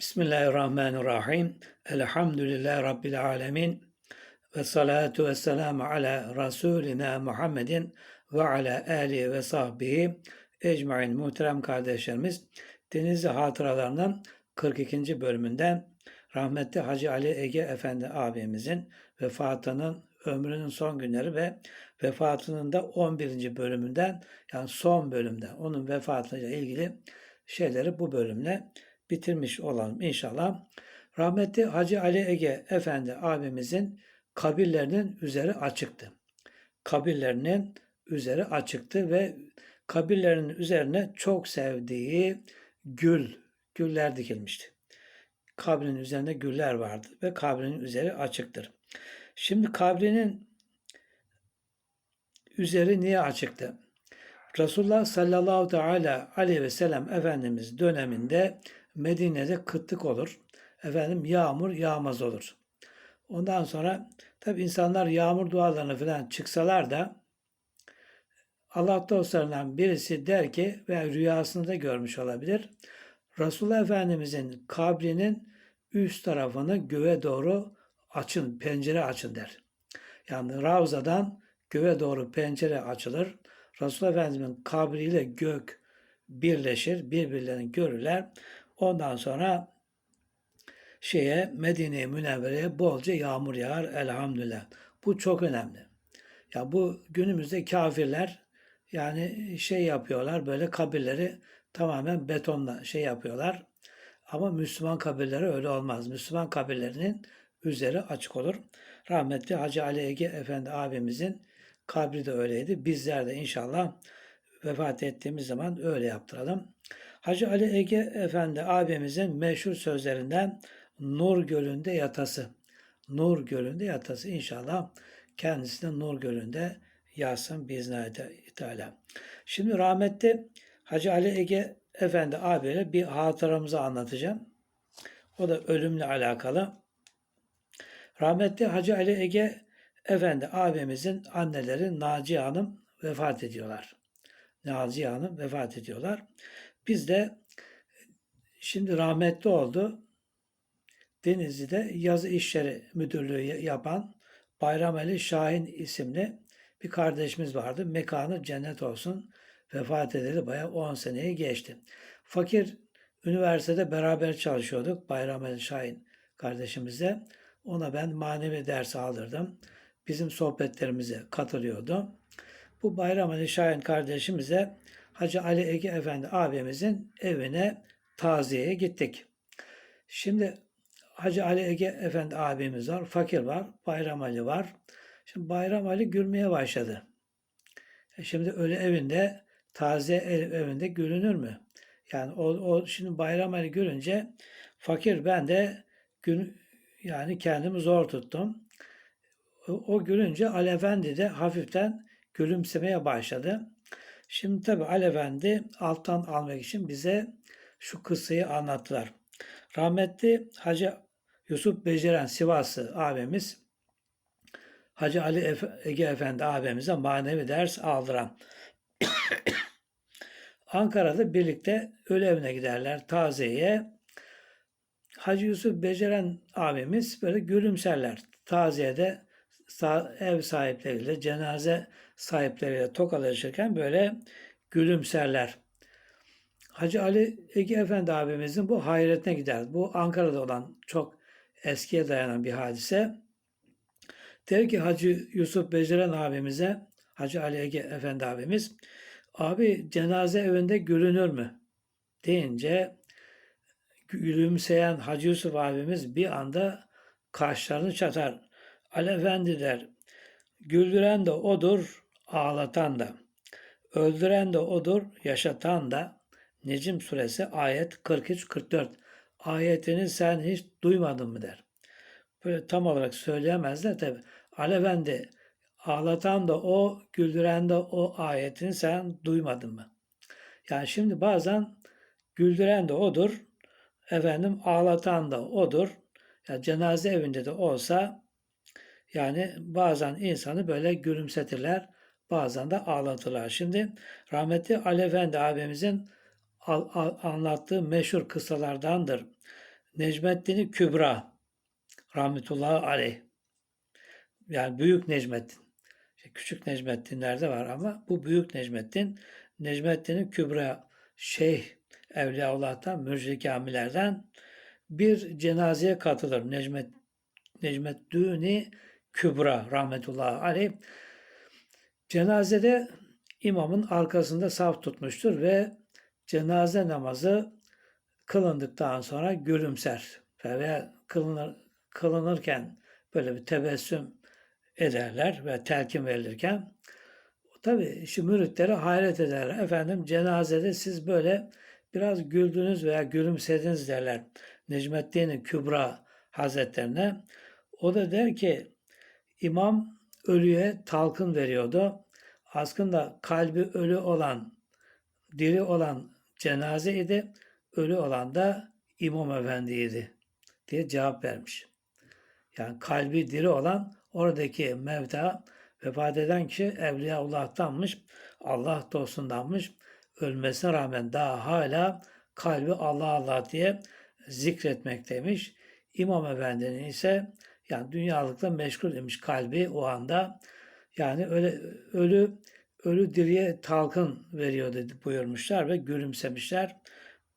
Bismillahirrahmanirrahim. Elhamdülillahi Rabbil alemin. Ve salatu ve selamu ala Resulina Muhammedin ve ala alihi ve sahbihi ecmain muhterem kardeşlerimiz. Denizli Hatıralarının 42. bölümünden rahmetli Hacı Ali Ege Efendi abimizin vefatının ömrünün son günleri ve vefatının da 11. bölümünden yani son bölümde onun vefatıyla ilgili şeyleri bu bölümle bitirmiş olalım inşallah. Rahmetli Hacı Ali Ege Efendi abimizin kabirlerinin üzeri açıktı. Kabirlerinin üzeri açıktı ve kabirlerinin üzerine çok sevdiği gül, güller dikilmişti. Kabrin üzerinde güller vardı ve kabrinin üzeri açıktır. Şimdi kabrinin üzeri niye açıktı? Resulullah sallallahu teala aleyhi ve sellem Efendimiz döneminde Medine'de kıtlık olur. Efendim yağmur yağmaz olur. Ondan sonra tabi insanlar yağmur dualarına falan çıksalar da Allah dostlarından birisi der ki veya rüyasında da görmüş olabilir. Resulullah Efendimizin kabrinin üst tarafını göğe doğru açın, pencere açın der. Yani Ravza'dan göğe doğru pencere açılır. Resulullah Efendimizin kabriyle gök birleşir, birbirlerini görürler. Ondan sonra şeye Medine-i Münevvere'ye bolca yağmur yağar elhamdülillah. Bu çok önemli. Ya bu günümüzde kafirler yani şey yapıyorlar böyle kabirleri tamamen betonla şey yapıyorlar. Ama Müslüman kabirleri öyle olmaz. Müslüman kabirlerinin üzeri açık olur. Rahmetli Hacı Ali Ege Efendi abimizin kabri de öyleydi. Bizler de inşallah vefat ettiğimiz zaman öyle yaptıralım. Hacı Ali Ege Efendi abimizin meşhur sözlerinden Nur Gölü'nde yatası. Nur Gölü'nde yatası inşallah kendisi de Nur Gölü'nde yazsın biiznillahü teala. Şimdi rahmetli Hacı Ali Ege Efendi abiyle bir hatıramızı anlatacağım. O da ölümle alakalı. Rahmetli Hacı Ali Ege Efendi abimizin anneleri Naciye Hanım vefat ediyorlar. Naciye Hanım vefat ediyorlar. Biz de şimdi rahmetli oldu. Denizli'de yazı işleri müdürlüğü yapan Bayram Ali Şahin isimli bir kardeşimiz vardı. Mekanı cennet olsun. Vefat edeli bayağı 10 seneyi geçti. Fakir üniversitede beraber çalışıyorduk Bayram Ali Şahin kardeşimizle. Ona ben manevi ders aldırdım. Bizim sohbetlerimize katılıyordu. Bu Bayram Ali Şahin kardeşimize Hacı Ali Ege Efendi abimizin evine taziyeye gittik. Şimdi Hacı Ali Ege Efendi abimiz var, fakir var, Bayram Ali var. Şimdi Bayram Ali gülmeye başladı. E şimdi öyle evinde, taze evinde gülünür mü? Yani o, o şimdi Bayram Ali gülünce fakir ben de gün yani kendimi zor tuttum. O, o gülünce Ali Efendi de hafiften gülümsemeye başladı. Şimdi tabi Ali Efendi alttan almak için bize şu kıssayı anlattılar. Rahmetli Hacı Yusuf Beceren Sivaslı abimiz Hacı Ali Ege Efendi abimize manevi ders aldıran. Ankara'da birlikte ölü evine giderler taziyeye. Hacı Yusuf Beceren abimiz böyle gülümserler. Taziyede ev sahipleriyle, cenaze sahipleriyle tokalaşırken böyle gülümserler. Hacı Ali Ege Efendi abimizin bu hayretine gider. Bu Ankara'da olan çok eskiye dayanan bir hadise. Der ki Hacı Yusuf Beceren abimize, Hacı Ali Ege Efendi abimiz, abi cenaze evinde gülünür mü? deyince gülümseyen Hacı Yusuf abimiz bir anda kaşlarını çatar. Ali Efendi der, güldüren de odur, ağlatan da. Öldüren de odur, yaşatan da. Necim suresi ayet 43-44 ayetini sen hiç duymadın mı der. Böyle tam olarak söyleyemezler tabi. Ali Efendi ağlatan da o, güldüren de o ayetini sen duymadın mı? Yani şimdi bazen güldüren de odur, efendim ağlatan da odur. Ya cenaze evinde de olsa yani bazen insanı böyle gülümsetirler, bazen de ağlatırlar. Şimdi rahmetli Ali Efendi abimizin anlattığı meşhur kıssalardandır. Necmettin Kübra rahmetullahi aleyh. Yani büyük Necmettin. İşte küçük Necmettinler de var ama bu büyük Necmettin Necmettin Kübra Şeyh Evliyaullah'tan, Mürşid-i Kamillerden bir cenazeye katılır. Necmet Necmeddini Kübra rahmetullahi aleyh. Cenazede imamın arkasında saf tutmuştur ve cenaze namazı kılındıktan sonra gülümser ve kılınır, kılınırken böyle bir tebessüm ederler ve telkin verilirken tabi şu müritleri hayret ederler. Efendim cenazede siz böyle biraz güldünüz veya gülümsediniz derler Necmettin Kübra Hazretlerine. O da der ki imam ölüye talkın veriyordu. Aslında kalbi ölü olan, diri olan cenaze idi. Ölü olan da İmam Efendi'ydi diye cevap vermiş. Yani kalbi diri olan oradaki mevta vefat eden kişi Evliyaullah'tanmış, Allah dostundanmış. Ölmesine rağmen daha hala kalbi Allah Allah diye zikretmekteymiş. İmam Efendi'nin ise yani dünyalıkla meşgul demiş kalbi o anda. Yani öyle ölü ölü diriye talkın veriyor dedi buyurmuşlar ve gülümsemişler.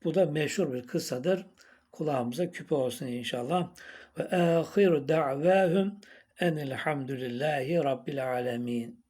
Bu da meşhur bir kıssadır. Kulağımıza küpe olsun inşallah. Ve ahiru da'vahum enelhamdülillahi rabbil alemin.